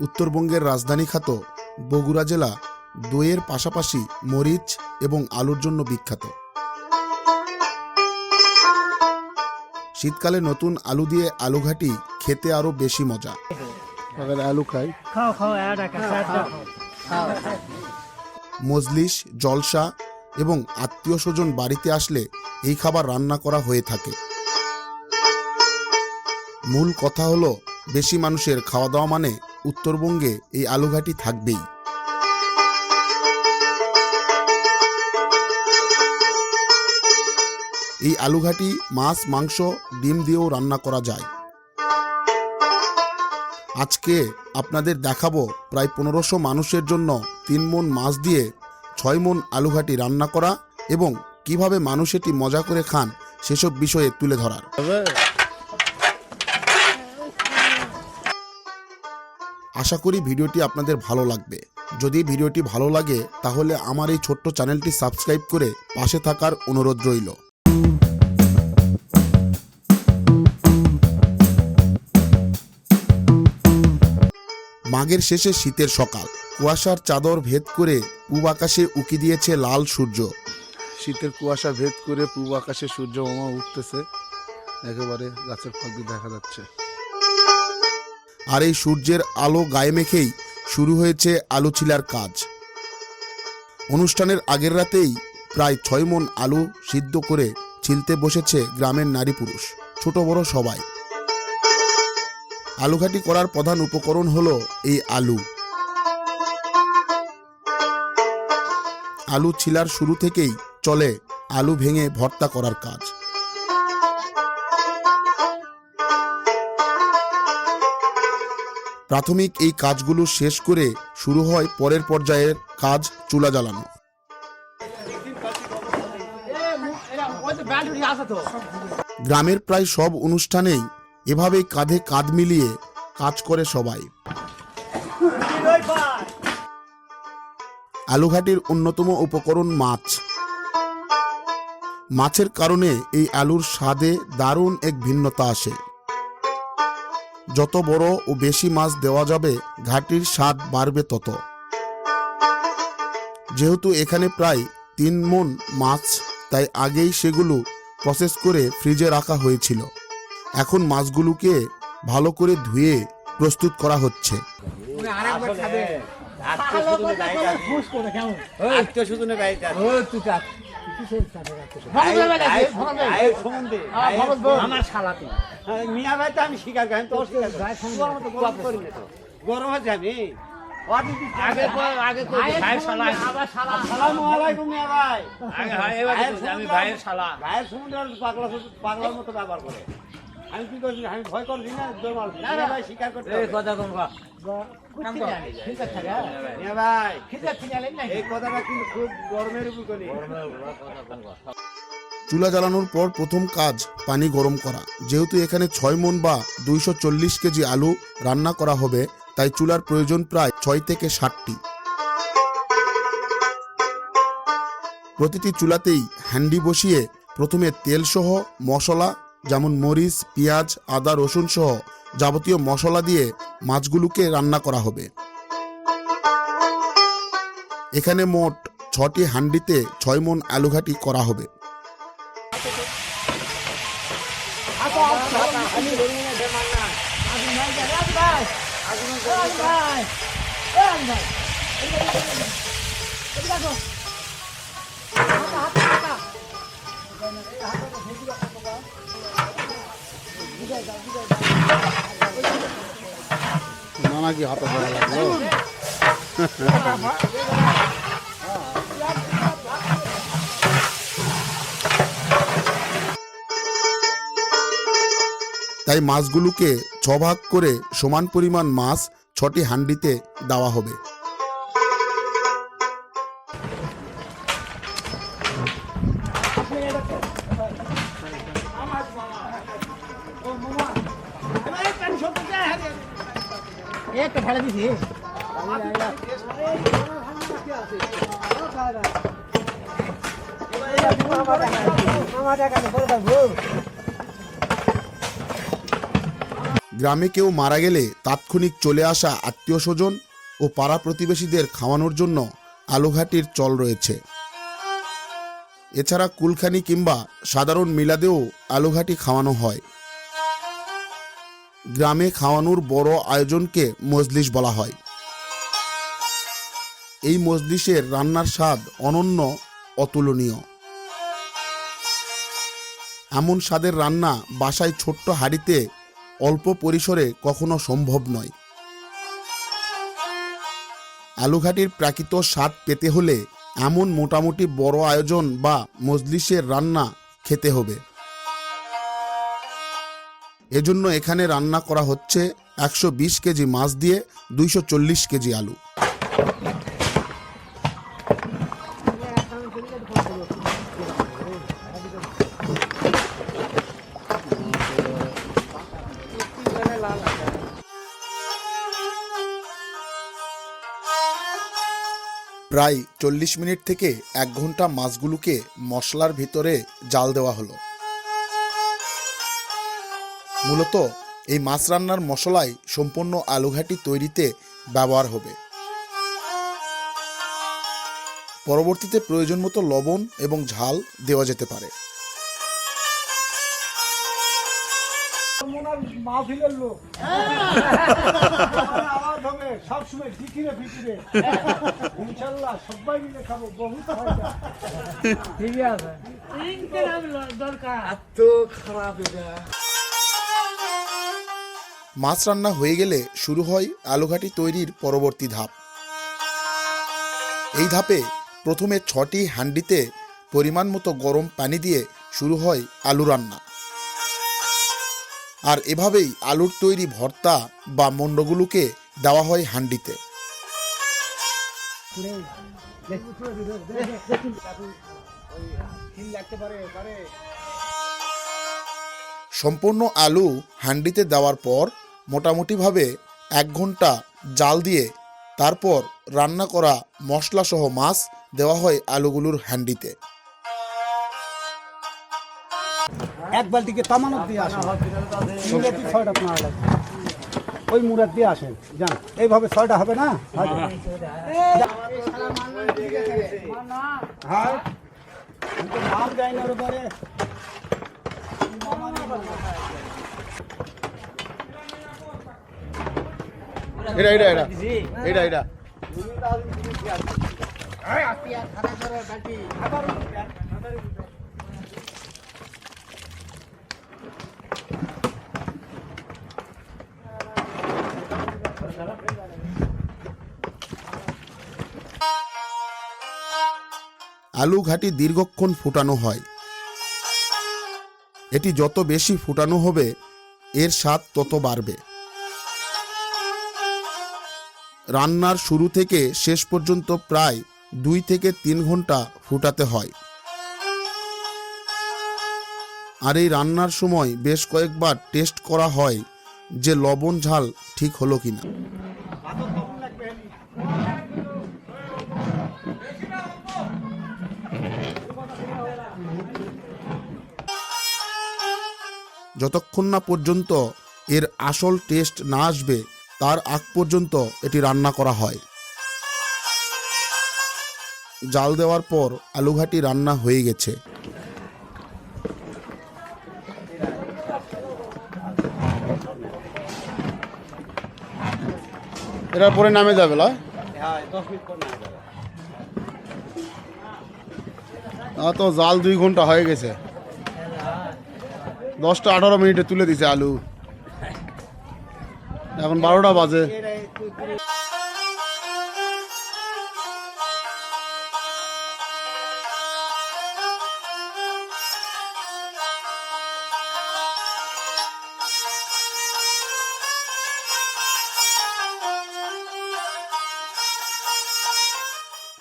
উত্তরবঙ্গের রাজধানী খাত বগুড়া জেলা দইয়ের পাশাপাশি মরিচ এবং আলুর জন্য বিখ্যাত। শীতকালে নতুন আলু দিয়ে আলু ঘাটি খেতে আরও বেশি মজা। আলু খাই। মজলিস জলসা এবং আত্মীয় স্বজন বাড়িতে আসলে এই খাবার রান্না করা হয়ে থাকে। মূল কথা হলো বেশি মানুষের খাওয়া দাওয়া মানে উত্তরবঙ্গে এই আলুঘাটি থাকবেই। এই আলুঘাটি মাছ, মাংস, ডিম দিয়েও রান্না করা যায়। আজকে আপনাদের দেখাবো প্রায় পনেরোশো মানুষের জন্য তিন মন মাছ দিয়ে ছয় মন আলুঘাটি রান্না করা এবং কীভাবে মানুষ এটি মজা করে খান সেসব বিষয়ে তুলে ধরার। আশা করি ভিডিওটি আপনাদের ভালো লাগবে। যদি ভিডিওটি ভালো লাগে, তাহলে আমার এই ছোট্ট চ্যানেলটি সাবস্ক্রাইব করে পাশে থাকার অনুরোধ রইল। মাঘের শেষে শীতের সকাল। কুয়াশার চাদর ভেদ করে পূব আকাশে উকি দিয়েছে লাল সূর্য। শীতের কুয়াশা ভেদ করে পূব আকাশে সূর্য উঠতেছে। একেবারে গাছের ফাঁক দেখা যাচ্ছে। আর এই সূর্যের আলো গায়ে মেখেই শুরু হয়েছে আলু ছিলার কাজ। অনুষ্ঠানের আগের রাতেই প্রায় ছয় মন আলু সিদ্ধ করে ছিলতে বসেছে গ্রামের নারী পুরুষ, ছোট বড় সবাই। আলুঘাটি করার প্রধান উপকরণ হলো এই আলু। আলু ছিলার শুরু থেকেই চলে আলু ভেঙে ভর্তা করার কাজ। প্রাথমিক এই কাজগুলো শেষ করে শুরু হয় পরের পর্যায়ের কাজ চুলা জ্বালানো। গ্রামের প্রায় সব অনুষ্ঠানেই এভাবেই কাঁধে কাঁধ মিলিয়ে কাজ করে সবাই। আলুঘাটির অন্যতম উপকরণ মাছ। মাছের কারণে এই আলুর স্বাদে দারুণ এক ভিন্নতা আসে। যত বড় ও বেশি মাছ দেওয়া যাবে ঘাটির স্বাদ বাড়বে তত। যেহেতু এখানে প্রায় তিন মন মাছ তাই আগেই সেগুলো প্রসেস করে ফ্রিজে রাখা হয়েছিল। এখন মাছগুলোকে ভালো করে ধুয়ে প্রস্তুত করা হচ্ছে। আমার শালাতে মিয়া ভাই তো আমি স্বীকার করি আমি তো অস্বীকার করি। না তো। গরম হচ্ছে আমি আগে আগে হয় ভাইয়ের শালা। ভাইয়ের সমুদ্র পাগলা পাগলার মতো ব্যবহার করে। আমি কি করছি আমি ভয় করছি না? দৌড় মারছি মিয়া ভাই স্বীকার করতে এই কথা কম ভাই। এই কথাটা কিন্তু খুব গরমের উপর করি। চুলা জ্বালানোর পর প্রথম কাজ পানি গরম করা। যেহেতু এখানে ছয় মন বা দুইশো চল্লিশ কেজি আলু রান্না করা হবে, তাই চুলার প্রয়োজন প্রায় ছয় থেকে ষাটটি প্রতিটি চুলাতেই হ্যান্ডি বসিয়ে প্রথমে তেলসহ মশলা, যেমন মরিচ, পেঁয়াজ, আদা, রসুন সহ যাবতীয় মশলা দিয়ে মাছগুলোকে রান্না করা হবে। এখানে মোট ছটি হান্ডিতে ছয় মন আলুঘাটি করা হবে। নানা কি হাতে ধরা লাগল? তাই মাছগুলোকে ছভাগ করে সমান পরিমাণ মাছ ছটি হান্ডিতে দেওয়া হবে। গ্রামে কেউ মারা গেলে তাৎক্ষণিক চলে আসা আত্মীয় স্বজন ও পাড়া প্রতিবেশীদের খাওয়ানোর জন্য আলুঘাটির চল রয়েছে। এছাড়া কুলখানি কিংবা সাধারণ মিলাদেও আলুঘাটি খাওয়ানো হয়। গ্রামে খাওয়ানোর বড় আয়োজনকে মজলিস বলা হয়। এই মজলিসের রান্নার স্বাদ অনন্য, অতুলনীয়। এমন স্বাদের রান্না বাসায় ছোট্ট হাঁড়িতে অল্প পরিসরে কখনো সম্ভব নয়। আলুঘাটির প্রাকৃত স্বাদ পেতে হলে এমন মোটামুটি বড় আয়োজন বা মজলিসের রান্না খেতে হবে। এজন্য এখানে রান্না করা হচ্ছে একশো বিশ কেজি মাছ দিয়ে দুইশো চল্লিশ কেজি আলু। প্রায় চল্লিশ মিনিট থেকে এক ঘণ্টা মাছগুলোকে মশলার ভিতরে জাল দেওয়া হলো। মূলত এই মাছ রান্নার মশলাই সম্পূর্ণ আলুঘাটি তৈরিতে ব্যবহার হবে। পরবর্তীতে প্রয়োজন মতো লবণ এবং ঝাল দেওয়া যেতে পারে। মাহফিলের লোক। আওয়াজ হবে সবসময় ফিকিরে ফিকিরে। ইনশাল্লাহ সবাই মিলে খাব বহুত মজা। আছে। দরকার। এত খারাপ এটা। মাছ রান্না হয়ে গেলে শুরু হয় আলুঘাটি তৈরির পরবর্তী ধাপ। এই ধাপে প্রথমে ছটি হান্ডিতে পরিমাণ মতো গরম পানি দিয়ে শুরু হয় আলু রান্না। আর এভাবেই আলুর তৈরি ভর্তা বা মণ্ডগুলোকে দেওয়া হয় হান্ডিতে। সম্পূর্ণ আলু হান্ডিতে দেওয়ার পর মোটামুটিভাবে এক ঘণ্টা জাল দিয়ে তারপর রান্না করা মশলাসহ মাছ দেওয়া হয় আলুগুলোর হান্ডিতে। এক বালতিকে তামানত দিয়ে আসেন মুরাতি ছয়টা আপনার লাগবে ওই মুরাত দিয়ে আসেন যান এইভাবে ছয়টা হবে না হ্যাঁ নাম না এটা এটা এটা এটা এটা আলু ঘাটি দীর্ঘক্ষণ ফুটানো হয়। এটি যত বেশি ফুটানো হবে, এর স্বাদ তত বাড়বে। রান্নার শুরু থেকে শেষ পর্যন্ত প্রায় দুই থেকে তিন ঘণ্টা ফুটাতে হয়। আর এই রান্নার সময় বেশ কয়েকবার টেস্ট করা হয় যে লবণ ঝাল ঠিক হলো কিনা। যতক্ষণ না পর্যন্ত এর আসল টেস্ট না আসবে, তার আগ পর্যন্ত এটি রান্না করা হয়। জাল দেওয়ার পর আলুঘাটি রান্না হয়ে গেছে। এটার পরে নামে যাবে হ্যাঁ না তো জাল দুই ঘণ্টা হয়ে গেছে। দশটা আঠারো মিনিটে তুলে দিছে আলু। এখন বারোটা বাজে।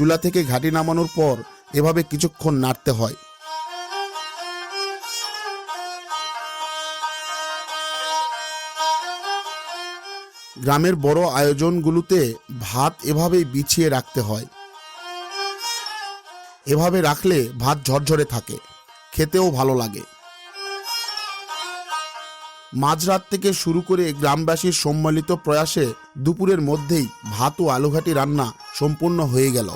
চুলা থেকে ঘাটি নামানোর পর এভাবে কিছুক্ষণ নাড়তে হয়। গ্রামের বড় আয়োজনগুলোতে ভাত এভাবেই বিছিয়ে রাখতে হয়। এভাবে রাখলে ভাত ঝরঝরে থাকে। খেতেও ভালো লাগে। মাঝরাত থেকে শুরু করে গ্রামবাসীর সম্মিলিত প্রয়াসে দুপুরের মধ্যেই ভাত ও আলুঘাটি রান্না সম্পূর্ণ হয়ে গেল।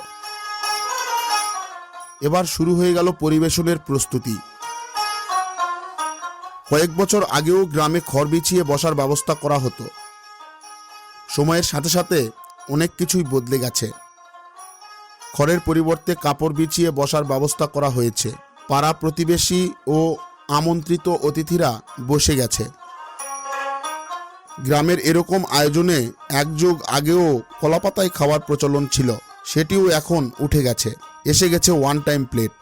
এবার শুরু হয়ে গেল পরিবেশনের প্রস্তুতি। কয়েক বছর আগেও গ্রামে খড় বিছিয়ে বসার ব্যবস্থা করা হতো। সময়ের সাথে সাথে অনেক কিছুই বদলে গেছে। খড়ের পরিবর্তে কাপড় বিছিয়ে বসার ব্যবস্থা করা হয়েছে। পাড়া প্রতিবেশী ও আমন্ত্রিত অতিথিরা বসে গেছে। গ্রামের এরকম আয়োজনে এক যুগ আগেও কলাপাতায় খাওয়ার প্রচলন ছিল, সেটিও এখন উঠে গেছে। এসে গেছে ওয়ান টাইম প্লেট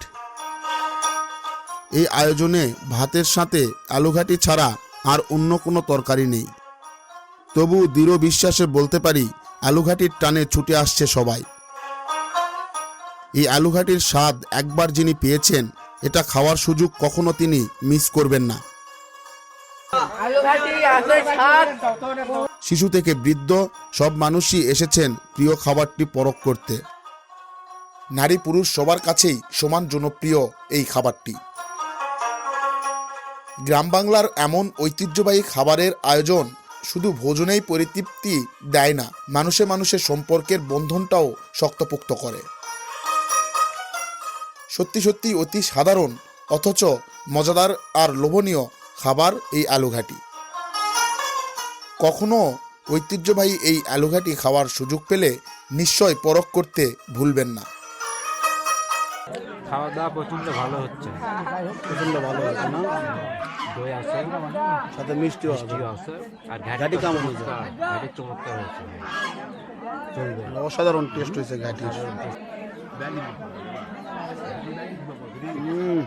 এই আয়োজনে ভাতের সাথে আলুঘাটি ছাড়া আর অন্য কোনো তরকারি নেই। তবু দৃঢ় বিশ্বাসে বলতে পারি আলুঘাটির টানে ছুটে আসছে সবাই। এই আলুঘাটির স্বাদ একবার যিনি পেয়েছেন এটা খাওয়ার সুযোগ কখনো তিনি মিস করবেন না। শিশু থেকে বৃদ্ধ সব মানুষই এসেছেন প্রিয় খাবারটি পরখ করতে। নারী পুরুষ সবার কাছেই সমান জনপ্রিয় এই খাবারটি। গ্রাম বাংলার এমন ঐতিহ্যবাহী খাবারের আয়োজন শুধু ভোজনেই পরিতৃপ্তি দেয় না, মানুষে মানুষের সম্পর্কের বন্ধনটাও শক্তপোক্ত করে। সত্যি সত্যি অতি সাধারণ, অথচ মজাদার আর লোভনীয় খাবার এই আলুঘাটি। কখনো ঐতিহ্যবাহী এই আলুঘাটি খাওয়ার সুযোগ পেলে নিশ্চয় পরখ করতে ভুলবেন না। খাওয়া দাওয়া প্রচণ্ড ভালো হচ্ছে। প্রচণ্ড ভালো হচ্ছে না? দই আছে সাথে মিষ্টিও মিষ্টিও আছে আর ঘাটি কেমন হয়েছে? ঘাটি চমৎকার হয়েছে। অসাধারণ টেস্ট হয়েছে ঘাটি হুম।